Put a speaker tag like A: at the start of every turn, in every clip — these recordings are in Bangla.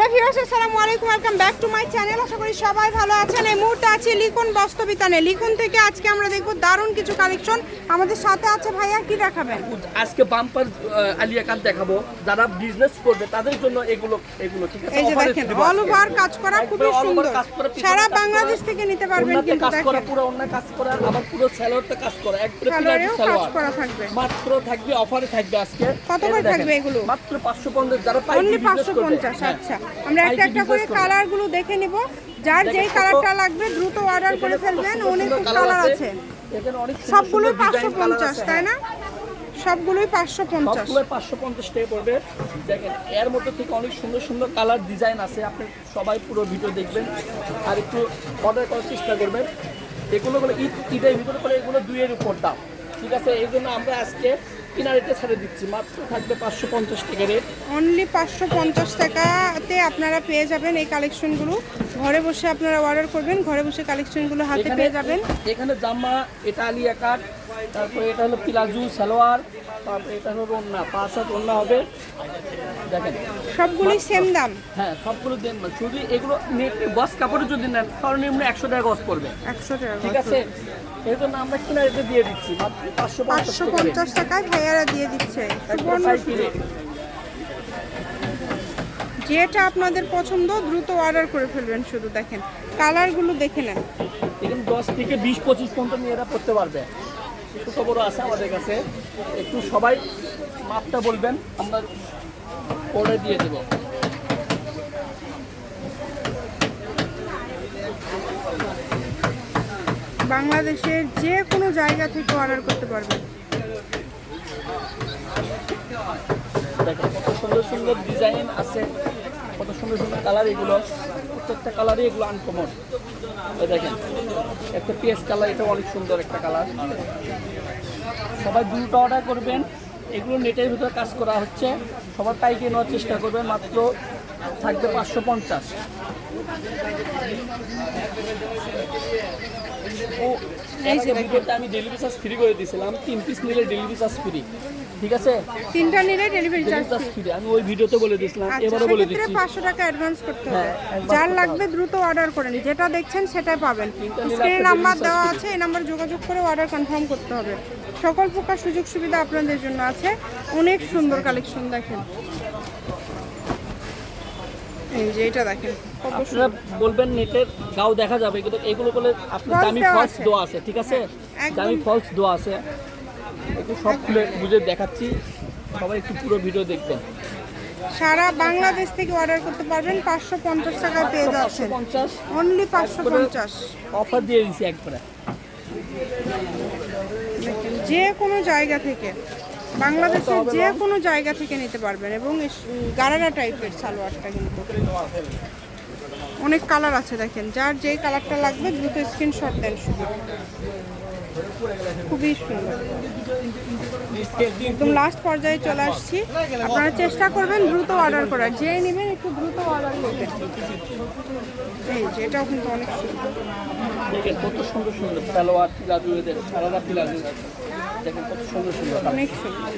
A: হ্যালো ভিউয়ার্স আসসালামু আলাইকুম welcome back to my channel আশা করি সবাই ভালো আছেন। এই মুহূর্তে আছি লিখন বাস্তবিতানে। লিখন থেকে আজকে আমরা দেখব দারুণ কিছু কালেকশন আমাদের সাথে আছে ভাইয়া কি দেখাবেন?
B: আজকে বাম্পার আলিয়া কাট দেখাবো। যারা বিজনেস করবে তাদের জন্য এগুলো এগুলো ঠিক আছে?
A: এই যে দেখেন অল ওভার কাজ করা
B: একবারে over
A: সুন্দর। সারা বাংলাদেশ থেকে নিতে পারবেন কিন্তু
B: কাজ করা পুরো অন্য কাজ করা আবার পুরো স্যালোয়ারতে কাজ করা একবারে
A: সালোয়ারেও
B: পিলাজি
A: কাজ করা থাকবে।
B: মাত্র থাকবে অফারে থাকবে আজকে।
A: কত করে থাকবে এগুলো?
B: মাত্র 550 যারা
A: পাঁচশো
B: করবে, হ্যাঁ।
A: আচ্ছা। আমরা একটা একটা করে। কালারগুলো দেখে নিব। যার যেই কালারটা লাগবে দ্রুত অর্ডার করে ফেলবেন। অনেক কালার আছে। সবগুলোই পাঁচশো পঞ্চাশ তাই। না? সবগুলোই পাঁচশো পঞ্চাশ।
B: সবগুলো পাঁচশো পঞ্চাশ টাকা পড়বে। দেখেন এর মধ্যে থেকে অনেক সুন্দর সুন্দর কালার ডিজাইন আছে। আপনি সবাই পুরো ভিডিও দেখবেন। আর একটু অর্ডার করার চেষ্টা করবেন। এগুলো হলো ঈদ ঈদের ভিতরে করে এগুলো দুইয়ের উপর দাম। ঠিক আছে এই জন্য আমরা আজকে কিনারিতে ছেড়ে দিচ্ছি মাত্র থাকবে পাঁচশো পঞ্চাশ টাকা রেট।
A: অনলি পাঁচশো পঞ্চাশ টাকাতে আপনারা পেয়ে যাবেন এই কালেকশনগুলো। ঘরে বসে আপনারা অর্ডার করবেন ঘরে বসে কালেকশনগুলো হাতে পেয়ে যাবেন।
B: এখানে জামা এটা আলিয়া কাট তারপরে এটা হলো প্লাজু সালোয়ার তারপরে এটা হলো ওন্না পাঁচ হাত ওন্না হবে। দেখেন।
A: সবগুলোই সেম দাম?
B: হ্যাঁ সবগুলো দেন। শুধু এগুলো গস কাপড়ে যদি নেন তাহলে নিম্ন একশো টাকা গস পড়বে।
A: একশো টাকা
B: ঠিক আছে? এই জন্য আমরা কিনা রেটে দিয়ে দিচ্ছি। মাত্র পাঁচশো
A: পাঁচশো পঞ্চাশ টাকায় ভাইয়ারা দিয়ে দিচ্ছে। যেটা আপনাদের পছন্দ দ্রুত অর্ডার করে ফেলবেন শুধু দেখেন। কালারগুলো দেখে নেন।
B: এখানে দশ থেকে বিশ পঁচিশ পর্যন্ত মেয়েরা পড়তে পারবে। ছোট বড় আছে আমাদের কাছে। একটু সবাই মাপটা বলবেন আমরা পরে দিয়ে দেবো।
A: বাংলাদেশের যে কোনো জায়গা থেকে অর্ডার করতে পারবেন।
B: কত সুন্দর সুন্দর ডিজাইন আছে কত সুন্দর সুন্দর কালার এগুলো। প্রত্যেকটা কালারই এগুলো আনকমন ওই দেখেন, একটা পিএস কালার এটা অনেক সুন্দর একটা কালার সবাই দুটো অর্ডার করবেন। এগুলো নেটের ভিতরে কাজ করা হচ্ছে। সবার পাইকে নেওয়ার চেষ্টা করবেন, মাত্র থাকবে পাঁচশো পঞ্চাশ। ও এই যে ভিডিওতে আমি ডেলিভারি চার্জ ফ্রি করে দিয়েছিলাম তিন পিস নিলে ডেলিভারি চার্জ ফ্রি ঠিক আছে?
A: তিনটা নিলে ডেলিভারি চার্জ
B: ফ্রি আমি ওই ভিডিওতে বলে দিয়েছিলাম
A: আচ্ছা
B: এবারও বলে দিচ্ছি।
A: পাঁচশো টাকা অ্যাডভান্স করতে হবে।
B: হ্যাঁ,
A: যার লাগবে দ্রুত অর্ডার করেন যেটা দেখছেন সেটাই পাবেন। স্ক্রিনে নাম্বার দেওয়া আছে এই নাম্বার যোগাযোগ করে অর্ডার কনফার্ম করতে হবে। সকল প্রকার সুযোগ সুবিধা আপনাদের জন্য আছে। অনেক সুন্দর কালেকশন দেখেন। এই যে এটা দেখেন।
B: আপনারা বলবেন নেটের গাও দেখা যাবে কিন্তু এগুলো আপনার দামি ফলস
A: আছে।
B: আছে ঠিক আছে? দামি ফলস আছে। একটু সব খুলে বুঝে দেখাচ্ছি সবাই একটু পুরো ভিডিও দেখবেন।
A: সারা বাংলাদেশ থেকে অর্ডার করতে পারবেন পাঁচশো পঞ্চাশ টাকায় পেয়ে যাচ্ছেন। অনলি পাঁচশো পঞ্চাশ।
B: অফার দিয়ে দিচ্ছি একবারে।
A: যে কোনো জায়গা থেকে। বাংলাদেশের যে কোনো জায়গা থেকে নিতে পারবেন এবং গারারা টাইপের সালোয়ারটা কিন্তু। অনেক কালার আছে দেখেন। যার যেই কালারটা লাগবে দ্রুত স্ক্রিনশট দেন শুধু। খুবই সুন্দর। একদম লাস্ট পর্যায়ে চলে আসছি। আপনারা চেষ্টা করবেন দ্রুত অর্ডার করার। যে নেবেন একটু দ্রুত অর্ডার করবেন। এটাও কিন্তু অনেক সুন্দর।
B: কত সুন্দর সুন্দর দেখেন কত সুন্দর সুন্দর
A: অনেক সুন্দর।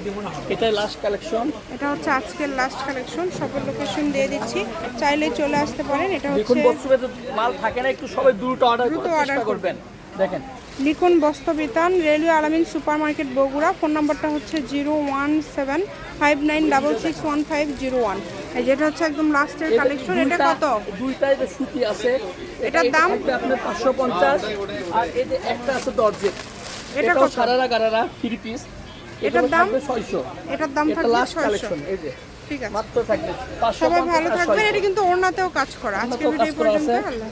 B: এটাই লাস্ট কালেকশন
A: এটা হচ্ছে আজকের লাস্ট কালেকশন সকল লোকেশন দিয়ে দিচ্ছি। চাইলে চলে আসতে পারেন এটা হচ্ছে
B: মাল থাকে না একটু সবাই দ্রুত অর্ডার চেষ্টা করবেন। দেখেন।
A: লিখুন Bastrabitan railway Alamin super market Bogura phone number হচ্ছে zero one seven five nine double six one five zero one. যেটা হচ্ছে একদম লাস্টের কালেকশন এটা কত?
B: দুইটাই তো সুতি আছে।
A: এটার দাম?
B: আপনার পাঁচশো পঞ্চাশ আর এটা একটা আছে দরজের
A: এটা কত?
B: সারারা গারারা থ্রি পিস
A: এটার দাম?
B: ছয়শো।
A: এটার দাম থাকবে
B: লাস্ট
A: ছয়শো।
B: কালেকশন এই যে।
A: ঠিক আছে।
B: মাত্র থাকবে পাঁচশো
A: সবাই ভালো থাকবেন এটা কিন্তু ওড়নাতেও কাজ করা। আজকে ভিডিও পর্যন্ত আল্লাহ।